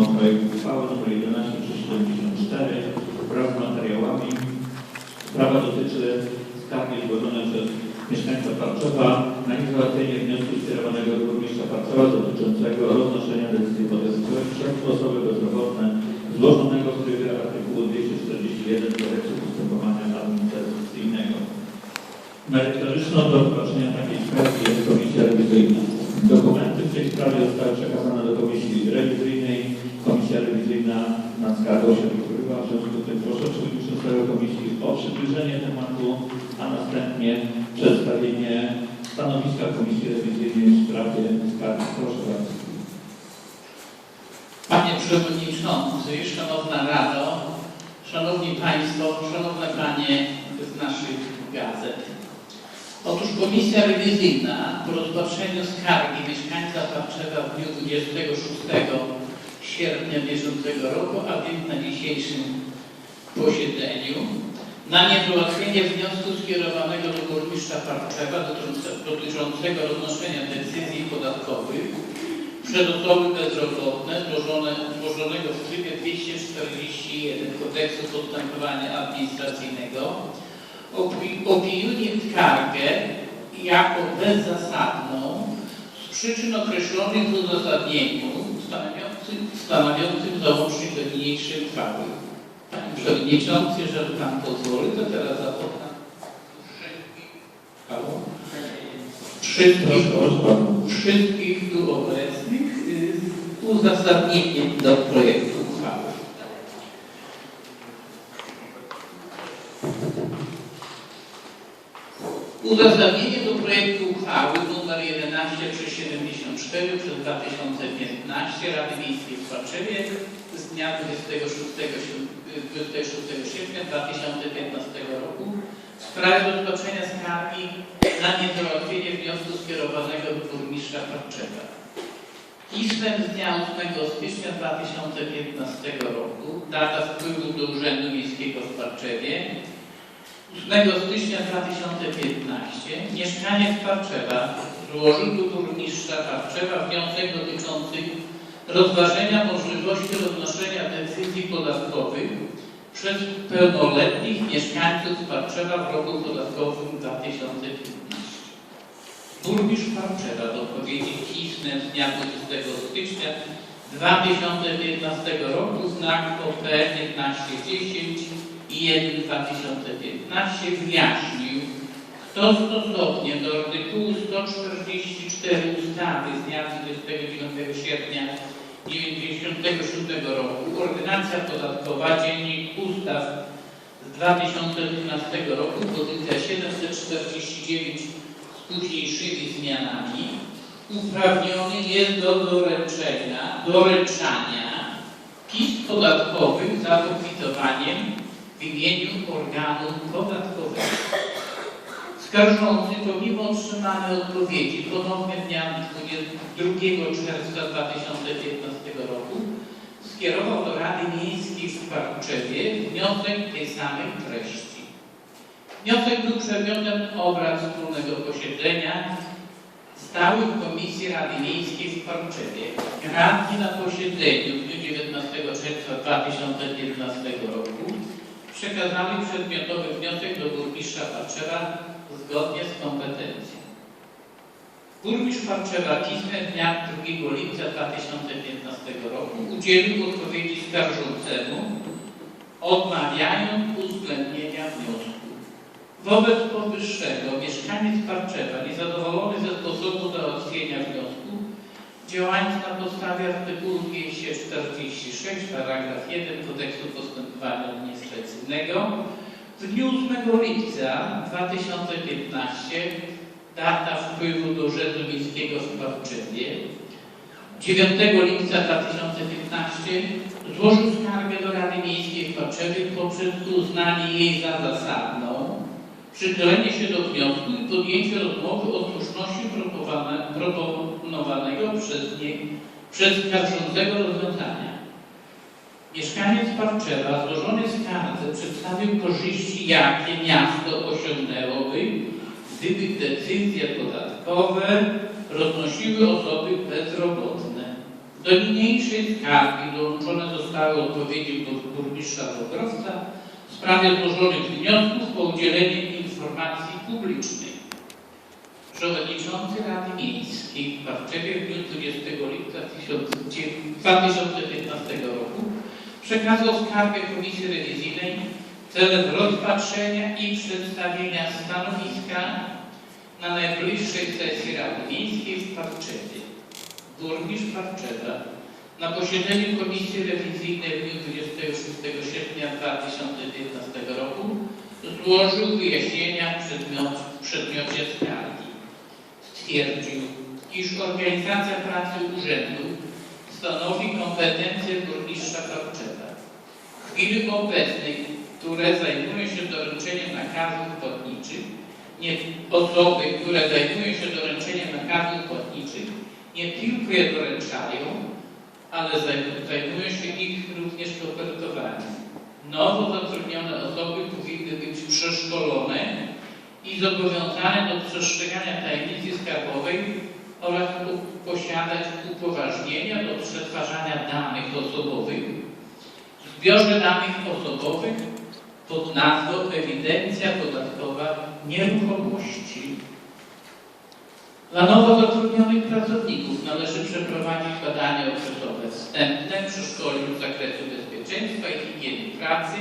o projekcie uchwały nr 1174 wraz z materiałami. Sprawa dotyczy skargi złożonej przez mieszkańca Parczowa na niezałatwienie wniosku skierowanego do burmistrza Parczowa dotyczącego roznoszenia decyzji podejrzanych przez osoby bezrobotne złożonego w trybie artykułu 241 Kodeksu Postępowania Administracyjnego. Merytoryczną do wprowadzenia takiej skargi jest Komisja Rewizyjna. Dokumenty w tej sprawie zostały przekazane do Komisji Rewizyjnej. Komisja Rewizyjna na skargę się wykrywa, w związku z tym proszę Przewodniczącego Komisji o przybliżenie tematu, a następnie przedstawienie stanowiska Komisji Rewizyjnej w sprawie skargi. Proszę bardzo. Panie Przewodniczący, Szanowna Rado, Szanowni Państwo, Szanowne Panie z naszych gazet. Otóż Komisja Rewizyjna po rozpatrzeniu skargi mieszkańca Parczewa w dniu 26 sierpnia bieżącego roku, a więc na dzisiejszym posiedzeniu, na niezałatwienie wniosku skierowanego do burmistrza Parczewa dotyczące- dotyczącego roznoszenia decyzji podatkowych przez osoby bezrobotne złożone, złożonego w trybie 241 Kodeksu Postępowania Administracyjnego. Opi- opiniuje skargę jako bezzasadną z przyczyn określonych w uzasadnieniu stanowiącym, załącznik do niniejszej uchwały. Panie Przewodniczący, jeżeli Pan pozwoli, to teraz zapytam wszystkich, halo? wszystkich tu obecnych y, z uzasadnieniem do projektu uchwały. Uzasadnienie do projektu uchwały nr 11374 przez 2015 Rady Miejskiej w Twarzewie z dnia 26, siu- 26 sierpnia 2015 roku w sprawie rozpatrzenia skargi na niezałatwienie wniosku skierowanego do burmistrza Parczewa. Pismem z dnia 8 stycznia 2015 roku, data wpływu do Urzędu Miejskiego w Parczewie, 8 stycznia 2015 mieszkaniec Parczewa złożył do burmistrza Parczewa wniosek dotyczący rozważenia możliwości roznoszenia decyzji podatkowych przez pełnoletnich mieszkańców Parczewa w roku podatkowym 2015. Burmistrz Parczewa w odpowiedzi pismem z dnia 20 stycznia 2015 roku znak OP 1510 i 1 2015 wyjaśnił, kto stosownie do artykułu 144 ustawy z dnia 29 sierpnia 1997 roku Ordynacja Podatkowa, Dziennik Ustaw z 2012 roku, pozycja 749 z późniejszymi zmianami, uprawniony jest do doręczenia, doręczania pism podatkowych za pokwitowaniem w imieniu organu podatkowego. Skarżący pomimo otrzymanej odpowiedzi ponownie dnia 22 czerwca 2015 roku skierował do Rady Miejskiej w Parczewie wniosek tej samej treści. Wniosek był przedmiotem obrad wspólnego posiedzenia stałych Komisji Rady Miejskiej w Parczewie. Radni na posiedzeniu w dniu 19 czerwca 2015 roku przekazali przedmiotowy wniosek do burmistrza Parczewa zgodnie z kompetencją. Burmistrz Parczewa pismem dnia 2 lipca 2015 roku udzielił odpowiedzi skarżącemu, odmawiając uwzględnienia wniosku. Wobec powyższego mieszkaniec Parczewa, niezadowolony ze sposobu załatwienia wniosku, działając na podstawie artykułu 246 paragraf 1 Kodeksu Postępowania Administracyjnego, w dniu 8 lipca 2015 data wpływu do Urzędu Miejskiego w Parczewie 9 lipca 2015 złożył skargę do Rady Miejskiej w Parczewie poprzez uznanie jej za zasadną, przychylenie się do wniosku i podjęcie rozmowy o słuszności proponowane- proponowanego przez nie, przez skarżącego rozwiązania. Mieszkaniec Parczewa złożony skardze przedstawił korzyści, jakie miasto osiągnęłoby, gdyby decyzje podatkowe roznosiły osoby bezrobotne. Do niniejszej skargi dołączone zostały odpowiedzi burmistrza Wągrowca w sprawie złożonych wniosków o udzielenie informacji publicznej. Przewodniczący Rady Miejskiej w Barczewie w dniu 20 lipca 2015 roku przekazał skargę Komisji Rewizyjnej celem rozpatrzenia i przedstawienia stanowiska na najbliższej sesji Rady Miejskiej w Parczewie. Burmistrz Parczewa na posiedzeniu Komisji Rewizyjnej w dniu 26 sierpnia 2015 roku złożył wyjaśnienia w przedmiot, przedmiocie skargi. Stwierdził, iż organizacja pracy urzędu stanowi kompetencje burmistrza Parczewa. Chwili obecnej, które zajmują się doręczeniem nakazów płatniczych, nie, osoby, które zajmują się doręczeniem nakazów płatniczych, nie tylko je doręczają, ale zaj- zajmują się ich również kopertowaniem. Nowo zatrudnione osoby powinny być przeszkolone i zobowiązane do przestrzegania tajemnicy skarbowej oraz posiadać upoważnienia do przetwarzania danych osobowych zbiorze danych osobowych pod nazwą Ewidencja Podatkowa Nieruchomości. Dla nowo zatrudnionych pracowników należy przeprowadzić badania okresowe wstępne, przeszkolić w zakresie bezpieczeństwa i higieny pracy,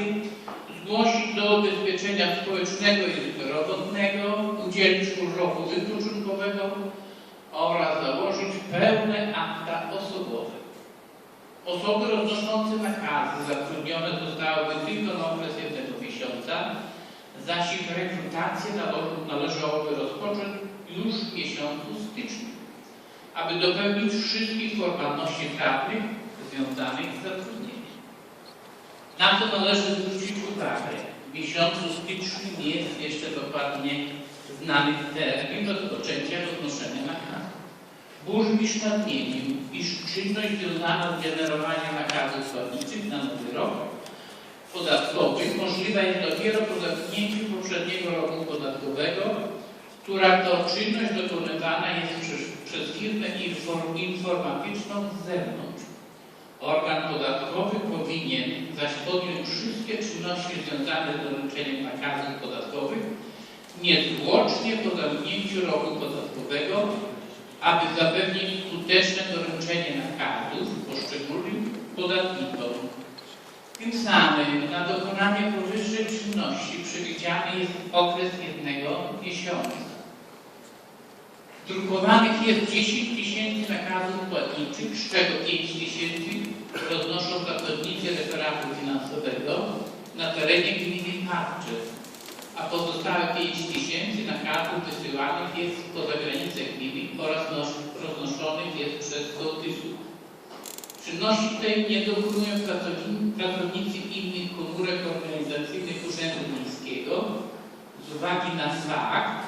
zgłosić do ubezpieczenia społecznego i zdrowotnego, udzielić urlopu wypoczynkowego oraz założyć pełne akta osobowe. Osoby roznoszące nakazy zatrudnione zostałyby tylko na okres jednego miesiąca, zaś ich rekrutację należałoby rozpocząć już w miesiącu styczniu, aby dopełnić wszystkich formalności prawnych związanych z zatrudnieniem. Na to należy zwrócić uwagę. W miesiącu styczniu nie jest jeszcze dokładnie znany termin rozpoczęcia roznoszenia nakazu. Burmistrz nadmienił, iż czynność związana z generowaniem nakazów płatniczych na nowy rok podatkowy możliwa jest dopiero po zamknięciu poprzedniego roku podatkowego, która to czynność dokonywana jest przez, przez firmę inform, informatyczną z zewnątrz. Organ podatkowy powinien zaś podjąć wszystkie czynności związane z doręczeniem nakazów podatkowych niezwłocznie po zamknięciu roku podatkowego, aby zapewnić skuteczne doręczenie nakazów poszczególnym podatnikom. Tym samym na dokonanie powyższej czynności przewidziany jest okres jednego miesiąca. Drukowanych jest 10 tysięcy nakazów płatniczych, z czego 5 tysięcy roznoszą pracownicy referatu finansowego na terenie gminy Parczew, a pozostałe 5 tysięcy nakazów wysyłanych jest poza granice gminy oraz nos- roznoszonych jest przez sołtysów. Czynności tej nie dokonują pracowni- pracownicy innych komórek organizacyjnych Urzędu Miejskiego z uwagi na fakt,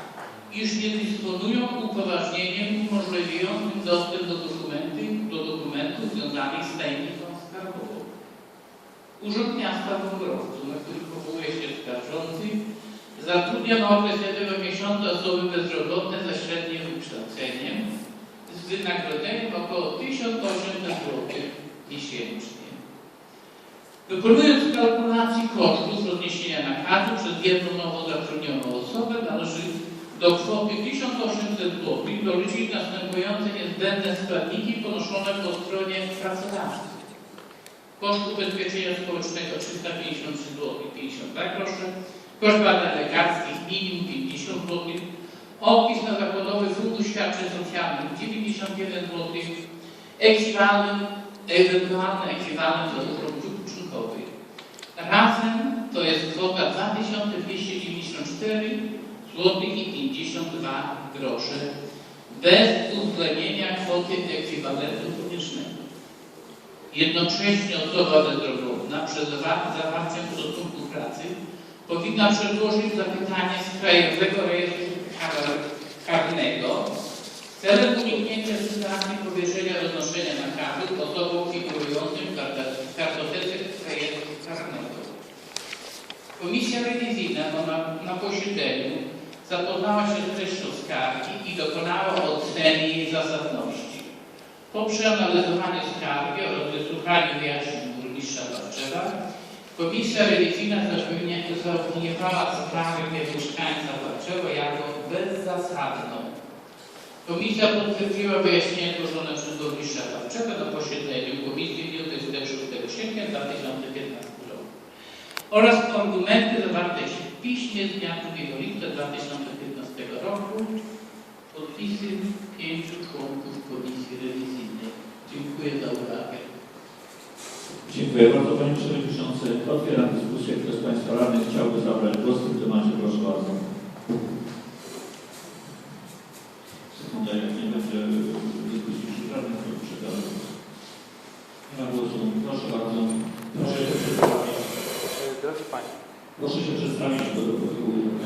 iż nie dysponują upoważnieniem umożliwiającym dostęp do, dokumenty, do dokumentów związanych z tajemnicą skarbową. Urząd Miasta w Wągrowcu, na który powołuje się skarżący, zatrudnia na okres jednego miesiąca osoby bezrobotne ze średnim wykształceniem z wynagrodzeniem około 1800 zł miesięcznie. Wykonując kalkulację kosztów rozniesienia nakazu przez jedną nowo zatrudnioną osobę należy do kwoty 1800 zł doliczyć następujące niezbędne składniki ponoszone po stronie pracodawcy. Koszt ubezpieczenia społecznego 353 zł 52 grosze, koszt badań lekarskich minimum 50 zł, odpis na zakładowy fundusz świadczeń socjalnych 91 zł, ekwiwalent, ewentualny ekwiwalent za urlop wypoczynkowy. Razem to jest kwota 2294 złotych i 52 grosze bez uwzględnienia kwoty ekwiwalentu koniecznego. Jednocześnie osoba bezrobotna przed zawa- zawarciem stosunku pracy powinna przedłożyć zapytanie z Krajowego Rejestru Kar- Karnego celem uniknięcia sytuacji powierzenia roznoszenia nakazów osobom figurującym w kartotece rejestru karnego. Komisja rewizyjna na, na posiedzeniu zapoznała się z treścią skargi i dokonała oceny jej zasadności. Po przeanalizowaniu skargi oraz wysłuchaniu wyjaśnień burmistrza Barczewa, Komisja rewizyjna zaopiniowała- skargę mieszkańca Barczewa jako bezzasadną. Komisja potwierdziła wyjaśnienia złożone przez burmistrza Barczewa na posiedzeniu komisji w dniu 26 sierpnia 2015 roku oraz argumenty zawarte w piśmie z dnia 2 lipca 2015 roku podpisy pięciu członków komisji rewizyjnej. Dziękuję za uwagę. Dziękuję bardzo Panie Przewodniczący. Otwieram dyskusję. Kto z Państwa radnych chciałby zabrać głos w tym temacie? Proszę bardzo. Sekunda, jak nie będzie dyskusji przy żadnym, to przekażę głos. Nie ma głosu. Proszę bardzo. Proszę się przedstawić. Drogi Panie, Proszę się przedstawić do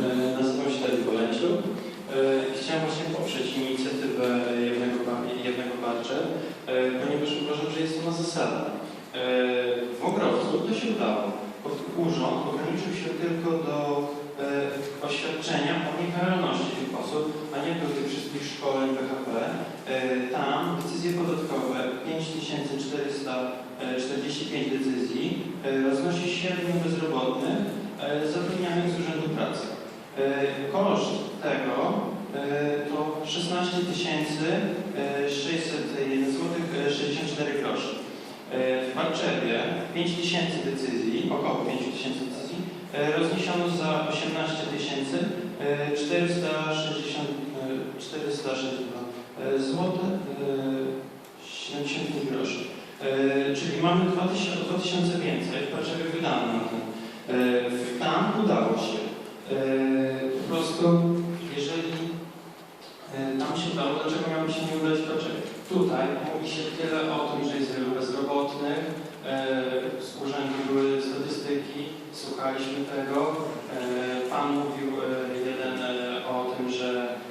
e, nazywam się Tadeusz Bolęciu. E, Chciałem właśnie poprzeć inicjatywę Jednego, jednego Barcze, ponieważ uważam, że jest ona zasadna. E, W Ogrowcu to się udało. Urząd ograniczył się tylko do e, oświadczenia o niekaralności tych osób, a nie do tych wszystkich szkoleń BHP. E, Tam decyzje podatkowe 5445 decyzji roznosi średnią bezrobotnych zatrudnianych z Urzędu Pracy. Koszt tego to 16 601 zł 64 groszy. E, W Barczewie 5 tysięcy decyzji, około 5 tysięcy decyzji, e, rozniesiono za 18 tysięcy e, 460 e, 462 e, złote e, 70 groszy. E, Czyli mamy 2000, 2000 więcej w Warszawie wydano na w- Tam udało się. Po prostu, jeżeli tam się udało, dlaczego miałoby się nie udać w Warszawie? Tutaj mówi się tyle o tym, że jest wielu bezrobotnych, e, z urzędu były statystyki, słuchaliśmy tego. E, Pan mówił e, jeden o tym, że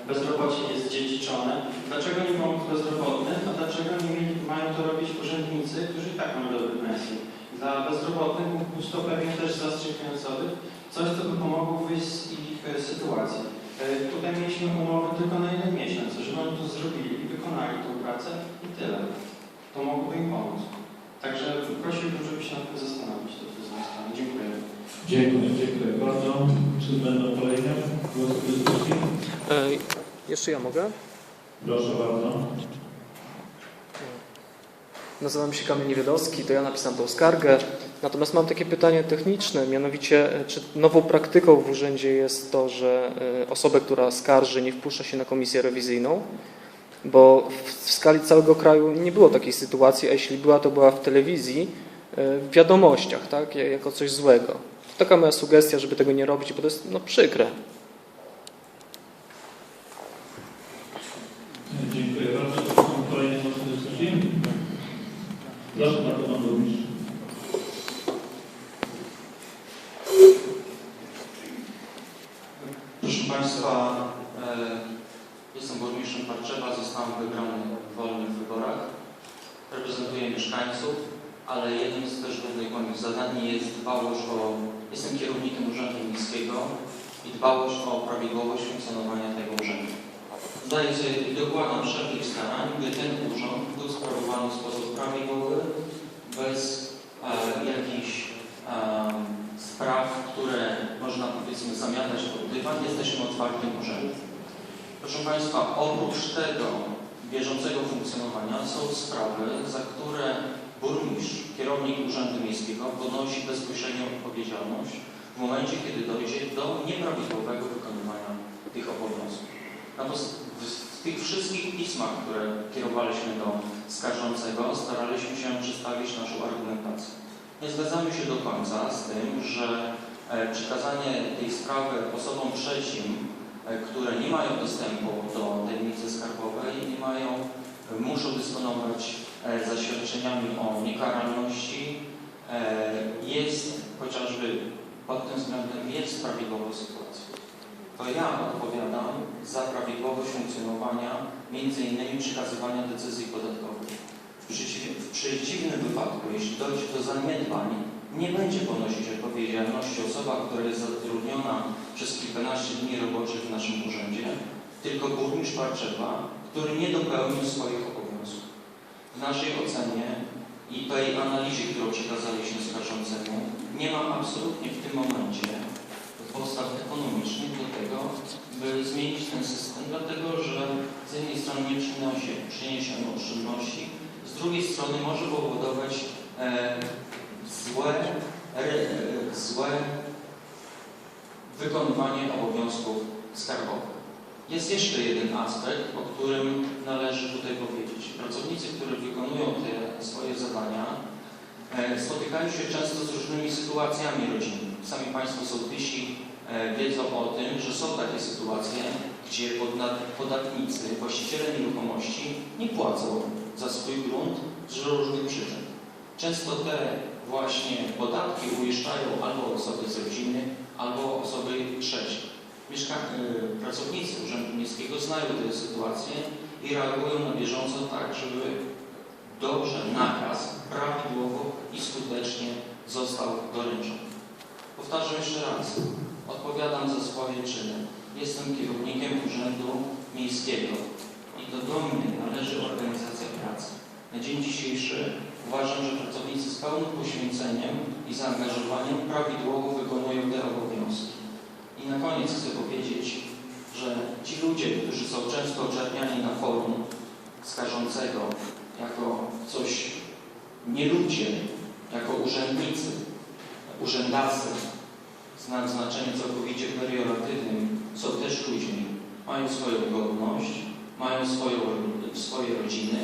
bezrobocie jest dziedziczone. Dlaczego nie pomóc bezrobotnym, a dlaczego nie mają to robić urzędnicy, którzy i tak mają dobre pensje? Dla bezrobotnych mógł to pewnie też zastrzyk finansowy, coś, co by pomogło wyjść z ich sytuacji. Tutaj mieliśmy umowę tylko na jeden miesiąc, żeby oni to zrobili wykonali tą pracę i tyle. To mogłoby im pomóc. Także prosiłbym, żeby się nad tym zastanowić, to jest z mojej strony. Dziękuję. Dziękuję, dziękuję bardzo. Czy będą kolejne głosy w dyskusji? E, Jeszcze ja mogę? Proszę bardzo. Nazywam się Kamil Niewiadowski, to ja napisałem tą skargę. Natomiast mam takie pytanie techniczne, mianowicie e, czy nową praktyką w urzędzie jest to, że e, osobę, która skarży, nie wpuszcza się na komisję rewizyjną? Bo w, skali całego kraju nie było takiej sytuacji, a jeśli była, to była w telewizji, e, w wiadomościach, tak, ja- jako coś złego. To taka moja sugestia, żeby tego nie robić, bo to jest no, przykre. Dziękuję bardzo. Czy są kolejne głosy w dyskusji? Proszę bardzo, Pan Burmistrz. Proszę Państwa, e, jestem burmistrzem Parczewa, zostałem wybrany w wolnych wyborach. Reprezentuję mieszkańców, ale jednym z też głównych moich zadań jest dbałość o... Jestem kierownikiem Urzędu Miejskiego i dbałość o prawidłowość funkcjonowania tego urzędu. Zdaję sobie i dokładam wszelkich starań, by ten urząd był sprawowany w sposób prawidłowy, bez e, jakichś em, spraw, które można powiedzmy zamiatać pod dywan, jesteśmy otwartym urzędem. Proszę Państwa, oprócz tego bieżącego funkcjonowania są sprawy, za które burmistrz, kierownik Urzędu Miejskiego ponosi bezpośrednią odpowiedzialność w momencie, kiedy dojdzie do nieprawidłowego wykonywania tych obowiązków. To s- w, w tych wszystkich pismach, które kierowaliśmy do skarżącego, staraliśmy się przedstawić naszą argumentację. Nie zgadzamy się do końca z tym, że e, przekazanie tej sprawy osobom trzecim, które nie mają dostępu do tajemnicy skarbowej, nie mają, e, muszą dysponować e, zaświadczeniami o niekaralności, e, jest chociażby pod tym względem jest prawidłową sytuacją. To ja odpowiadam za prawidłowość funkcjonowania, innymi przekazywania decyzji podatkowych. W, przeciw, w przeciwnym wypadku, jeśli dojdzie do zaniedbań, nie będzie ponosić odpowiedzialności osoba, która jest zatrudniona przez kilkanaście dni roboczych w naszym urzędzie, tylko burmistrz Parczewa, który nie dopełnił swoich obowiązków. W naszej ocenie i tej analizie, którą przekazaliśmy skarżącemu, nie ma absolutnie w tym momencie podstaw ekonomicznych do tego, by zmienić ten system, dlatego że z jednej strony nie przynosi, przyniesie on oszczędności, z drugiej strony może powodować e, złe, e, złe wykonywanie obowiązków skarbowych. Jest jeszcze jeden aspekt, o którym należy tutaj powiedzieć. Pracownicy, którzy wykonują te swoje zadania, e, spotykają się często z różnymi sytuacjami rodzinnymi. Sami Państwo sołtysi e, wiedzą o tym, że są takie sytuacje, gdzie podatnicy, właściciele nieruchomości nie płacą za swój grunt z różnych przyczyn. Często te właśnie podatki uiszczają albo osoby z rodziny, albo osoby trzecie. Mieszka y, pracownicy Urzędu Miejskiego znają tę sytuację i reagują na bieżąco tak, żeby dobrze nakaz prawidłowo i skutecznie został doręczony. Powtarzam jeszcze raz. Odpowiadam za swoje czyny. Jestem kierownikiem Urzędu Miejskiego i to do mnie należy organizacja pracy. Na dzień dzisiejszy uważam, że pracownicy z pełnym poświęceniem i zaangażowaniem prawidłowo wykonują te obowiązki. I na koniec chcę powiedzieć, że ci ludzie, którzy są często oczerniani na forum skarżącego jako coś nie ludzie, jako urzędnicy, urzędacy, znak znaczeniu całkowicie perioratywnym, są też ludźmi. Mają swoją godność, mają swoją, swoje rodziny,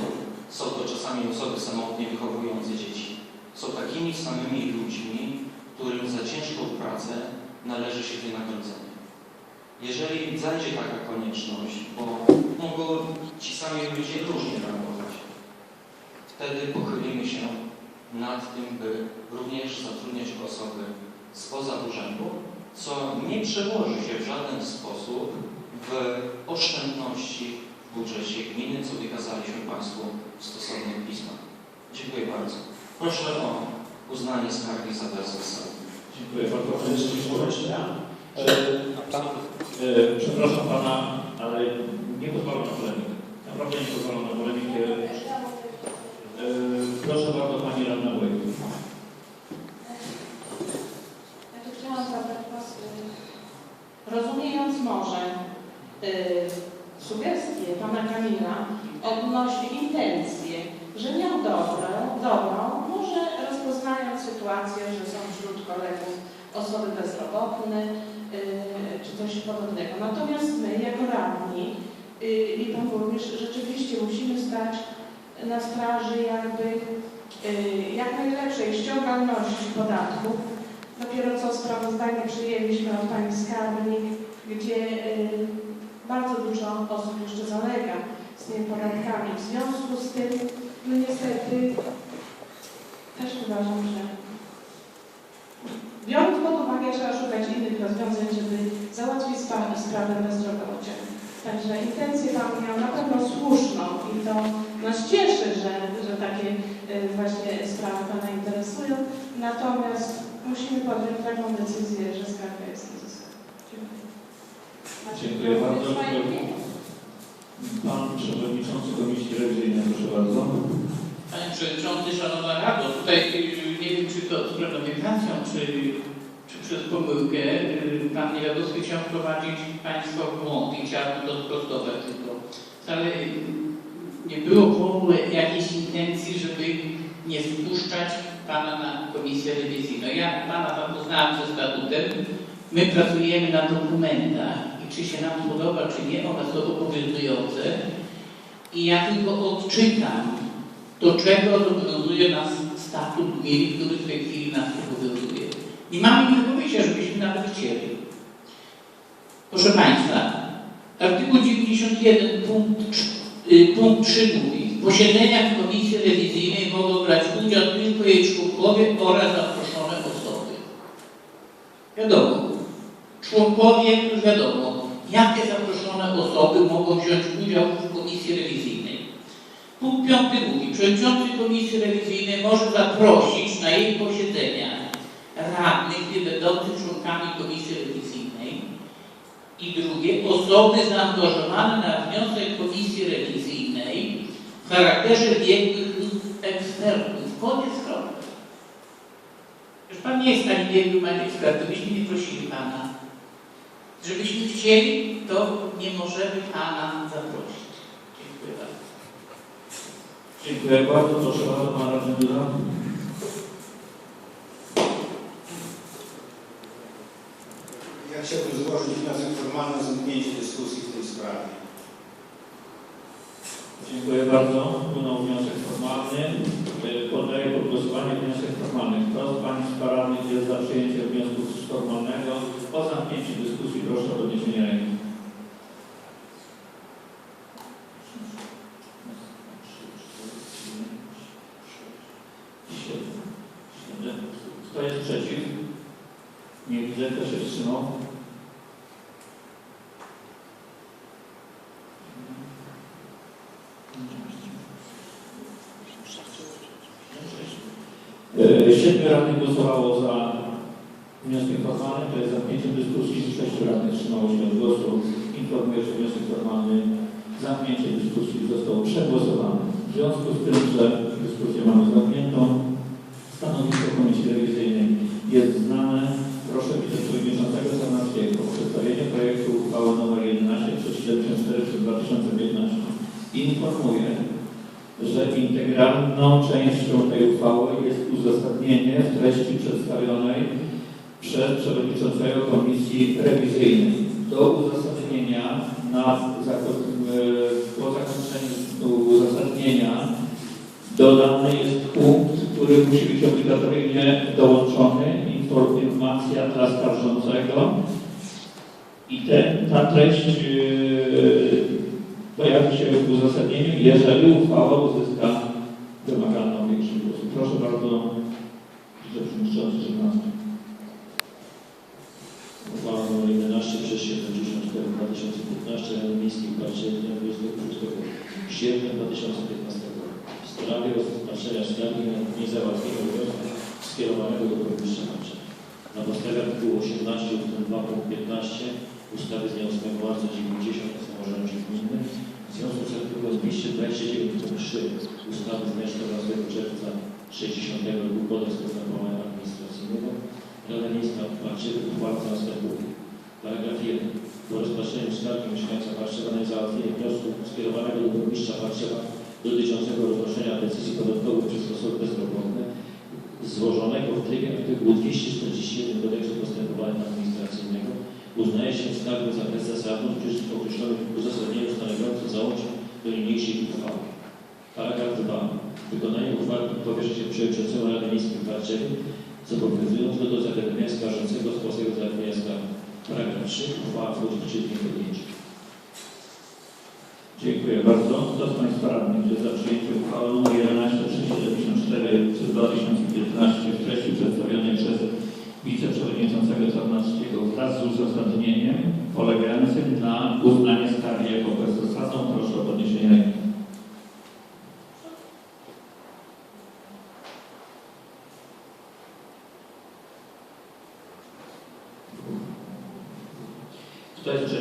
są to czasami osoby samotnie wychowujące dzieci. Są takimi samymi ludźmi, którym za ciężką pracę należy się wynagrodzenie. Jeżeli zajdzie taka konieczność, bo mogą ci sami ludzie różnie reagować, wtedy pochylimy się nad tym, by również zatrudniać osoby spoza urzędu, co nie przełoży się w żaden sposób w oszczędności w budżecie gminy, co wykazaliśmy Państwu w stosownych pismach. Dziękuję bardzo. Proszę o uznanie skargi za bezzasadne. Dziękuję bardzo. E, A pan e, Przepraszam Pana, ale nie pozwolę na polemikę. Naprawdę nie pozwolę na polemikę. E, Proszę bardzo Pani Radna Wojtek. Chciałam zadać Was, rozumiejąc może y, sugestie Pana Kamila odnośnie intencje, że miał dobrą, dobrą, może rozpoznając sytuację, że są wśród kolegów osoby bezrobotne y, czy coś podobnego. Natomiast my, jako radni y, i Pan Burmistrz, rzeczywiście musimy stać na straży jakby y, jak najlepszej ściągalności podatków, Dopiero co sprawozdanie przyjęliśmy od Pani Skarbnik, gdzie y, bardzo dużo osób jeszcze zalega z tymi podatkami. W związku z tym, no niestety, też uważam, że biorąc pod uwagę, trzeba szukać innych rozwiązań, żeby załatwić sprawę bezrobocia. Także intencję Pan miał na pewno słuszną i to nas cieszy, że, że takie y, właśnie sprawy Pana interesują. Natomiast musimy podjąć taką decyzję, że skarga jest uzyskana. Dziękuję. Dziękuję bardzo. Pan Przewodniczący Komisji Rewizyjnej, proszę bardzo. Panie Przewodniczący, Szanowna Rado, tutaj y, nie wiem, czy to z premedytacją, czy, czy przez pomyłkę y, Pan Niewiadomski chciał wprowadzić Państwa w błąd i chciałbym to sprostować tylko. Wcale nie było w ogóle jakiejś intencji, żeby nie wpuszczać Pana na komisję rewizyjną. Ja Pana zapoznałem ze statutem, my pracujemy na dokumentach i czy się nam podoba, czy nie, one są obowiązujące i ja tylko odczytam do czego zobowiązuje nas statut gminy, który w tej chwili nas obowiązuje. Nie mamy innego wyjścia, żebyśmy nawet chcieli. Proszę Państwa, artykuł 91 punkt, y, punkt 3 mówi, w posiedzeniach komisji rewizyjnej mogą brać udział tylko jej członkowie oraz zaproszone osoby. Wiadomo, członkowie wiadomo, jakie zaproszone osoby mogą wziąć udział w komisji rewizyjnej. Punkt piąty mówi, przewodniczący komisji rewizyjnej może zaprosić na jej posiedzenia radnych nie będących członkami komisji rewizyjnej i drugie, osoby zaangażowane na wniosek komisji rewizyjnej w charakterze biegłych ekspertów. Koniec kropka. Już Pan nie jest ani biegłym, ani ekspertem. Myśmy nie prosili Pana. Żebyśmy chcieli, to nie możemy Pana zaprosić. Dziękuję bardzo. Proszę bardzo, Pan Radny Duda. Ja chciałbym złożyć wniosek formalny o zamknięcie dyskusji w tej sprawie. Dziękuję bardzo. Płynął wniosek formalny. Y, Poddaję pod głosowanie wniosek formalny. Kto z Państwa radnych jest za przyjęciem wniosku formalnego o zamknięcie dyskusji? Proszę o podniesienie ręki. Siedem. Siedem. Kto jest przeciw? Nie widzę. Kto się wstrzymał? E, Siedmiu radnych głosowało za wnioskiem formalnym, to jest zamknięciem dyskusji. Sześciu radnych wstrzymało się od głosu. Informuję, że wniosek formalny zamknięcie dyskusji został przegłosowany. W związku z tym, że dyskusję mamy zamkniętą, stanowisko Komisji Rewizyjnej jest znane. Proszę wiceprzewodniczącego Sarnackiego o przedstawienie projektu uchwały nr 1174 przez 2015. Informuję, że integralną częścią tej uchwały jest uzasadnienie w treści przedstawionej przez przewodniczącego Komisji Rewizyjnej. Do uzasadnienia na, e, po zakończeniu uzasadnienia dodany jest punkt, który musi być obligatoryjnie dołączony, informacja dla skarżącego i ten, ta treść e, pojawi się w uzasadnieniu, jeżeli uchwała uzyska wymaganą większość głosów. Proszę bardzo, wiceprzewodniczący 13. Uchwała nr 11 przez 74 2015 Rady Miejskiej w Warszawie dnia 26 sierpnia 2015 roku. W sprawie rozpatrzenia skargi na niezałatwienie wniosku skierowanego do burmistrza Warszawy. Na podstawie artykułu 18 ust. 2 punkt 15 ustawy z dnia 8 marca 90 o samorządzie gminnym w związku z artykułem 229 punkt 3 ustawy z dnia 14 czerwca 60 roku Kodeks postępowania administracyjnego Rada Miejska Warszawy uchwała co następuje. Paragraf 1. Po rozpatrzeniu skargi mieszkańca Warszawa na załatwienie wniosku skierowanego do burmistrza Warszawa dotyczącego rozpatrzenia decyzji podatkowych przez osoby bezrobotne złożonego w trybie artykułu 241 Kodeksu postępowania administracyjnego uznaje się skargę za bezzasadną z określonych w uzasadnieniu stanowiącym załącznik do niniejszej uchwały. Paragraf 2. Wykonanie uchwały powierza się przewodniczącemu Rady Miejskiej w Warszawie zobowiązując go do zawiadomienia skarżącego w sposobie załatwienia skargi. Paragraf 3. Uchwała wchodzi w dniu podjęcia. Dziękuję bardzo. Kto z Państwa radnych jest za przyjęciem uchwały nr 11374 przez 2015 w treści przedstawionej przez wiceprzewodniczącego Czarnackiego wraz z uzasadnieniem polegającym na uznanie skargi jako bezzasadną? Proszę o podniesienie ręki. Kto jest